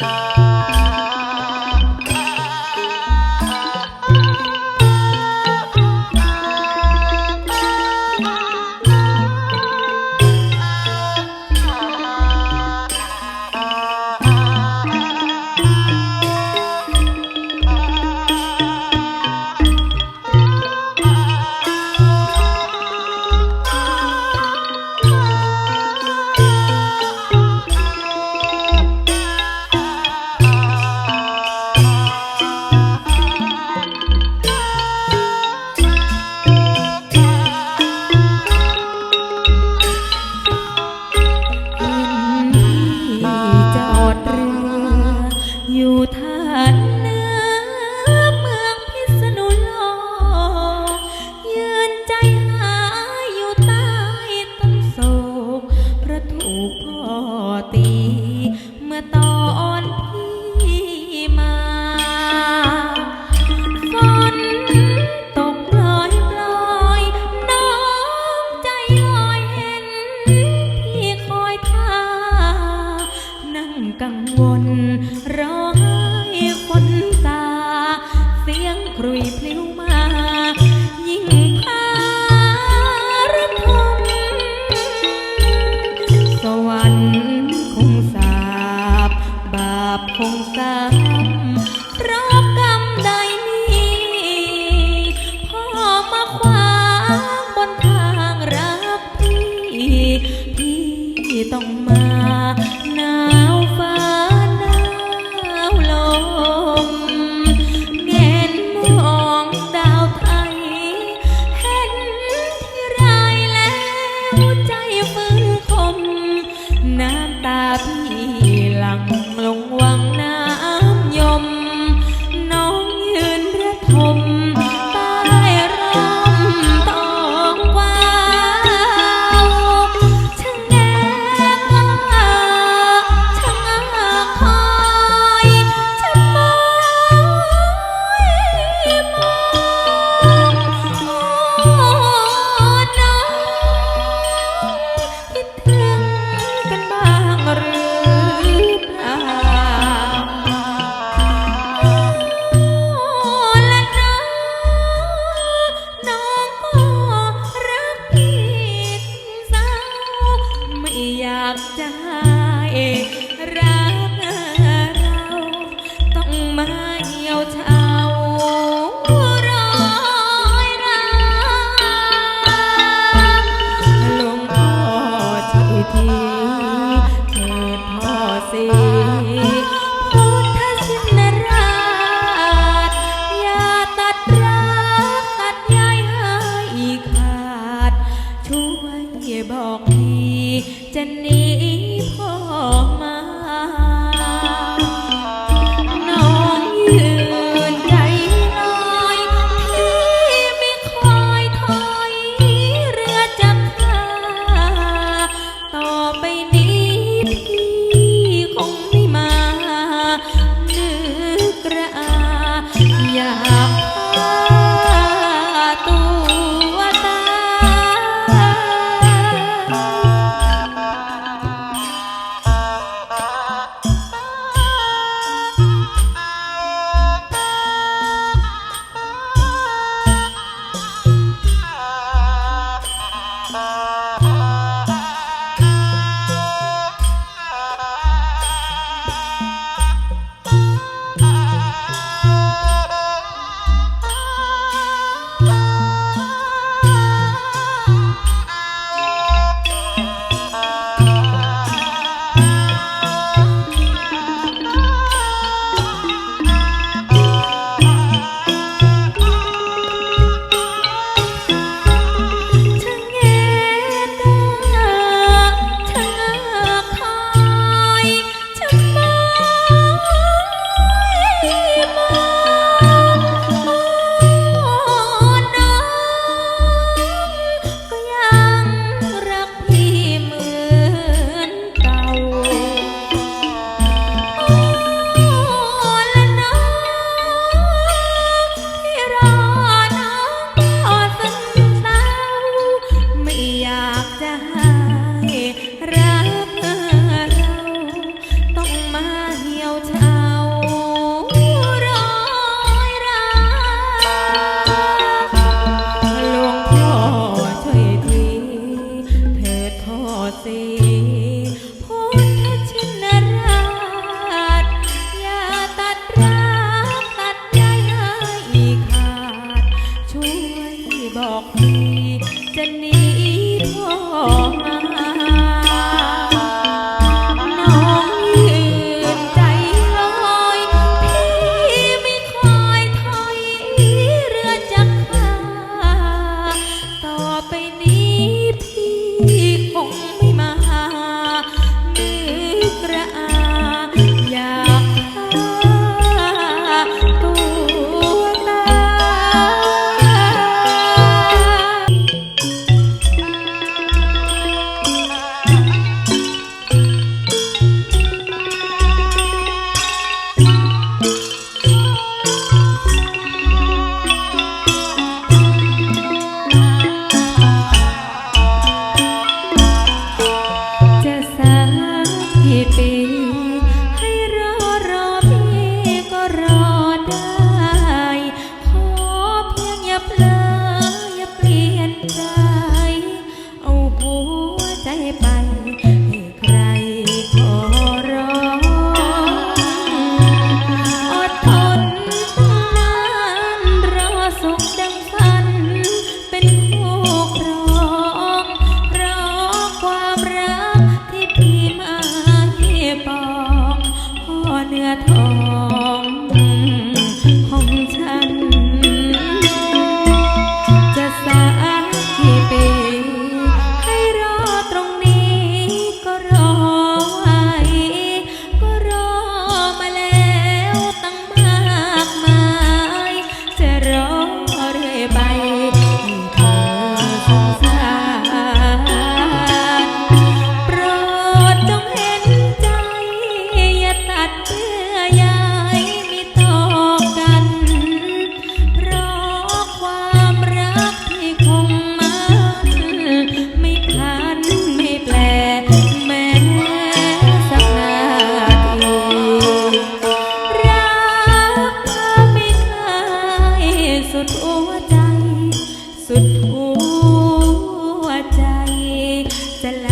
Bye. อยู่ทานเนื้อเมืองพิษณุโลกยืนใจหาอยู่ใต้ต้นโศกเพราะถูกพ่อตี เมื่อตอนพี่มาฝนตกลอยปลอยน้องใจลอยเห็นพี่คอยท่านั่งกังวล ฟื้นคม น้ำตาพี่หลัง อยากจะให้ จะหนีพ่อมา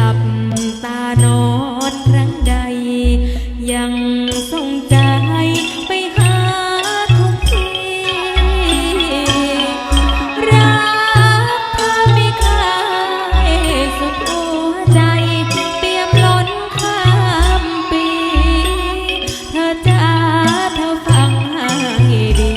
ลับตานอนครั้งใด ยังทรงใจไปหาทุกทีรักเธอไม่คายสุดหัวใจเปียมล้นข้ามปี เธอจ้าเธอฟังให้ดี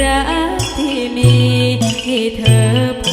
รักที่มีให้เธอ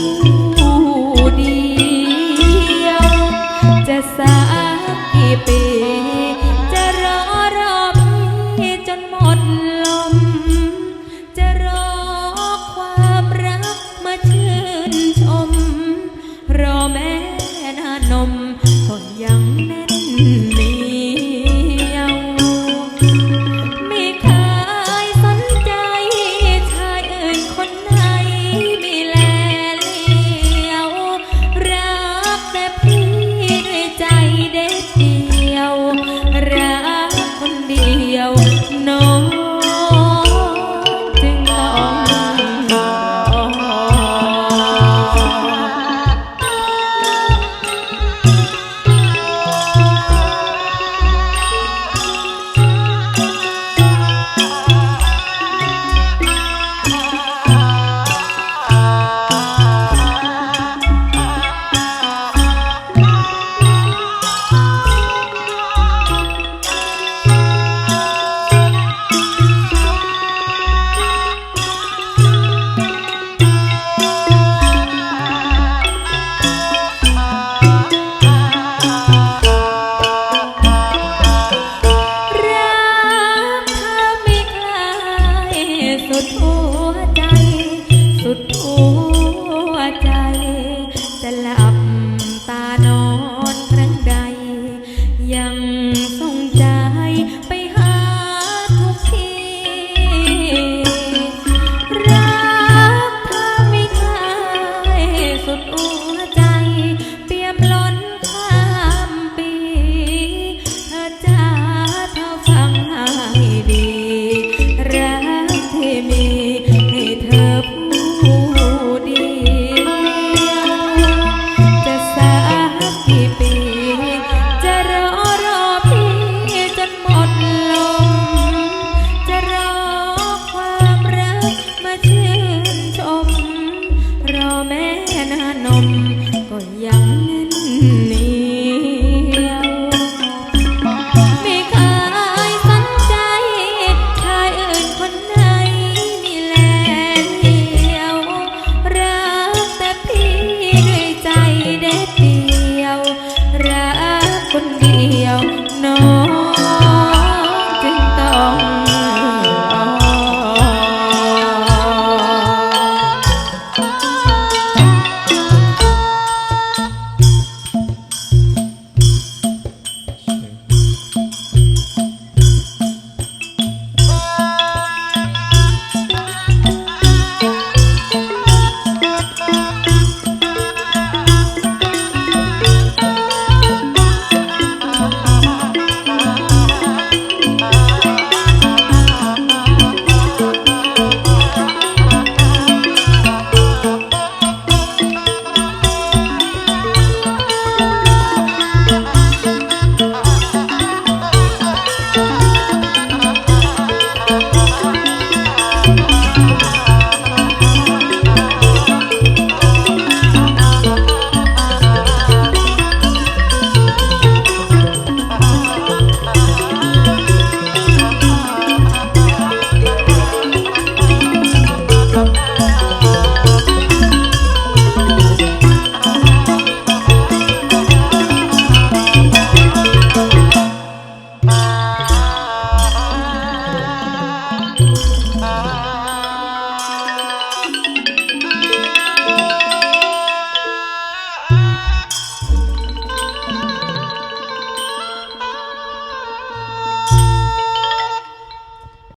รอแม่นานมก็ยัง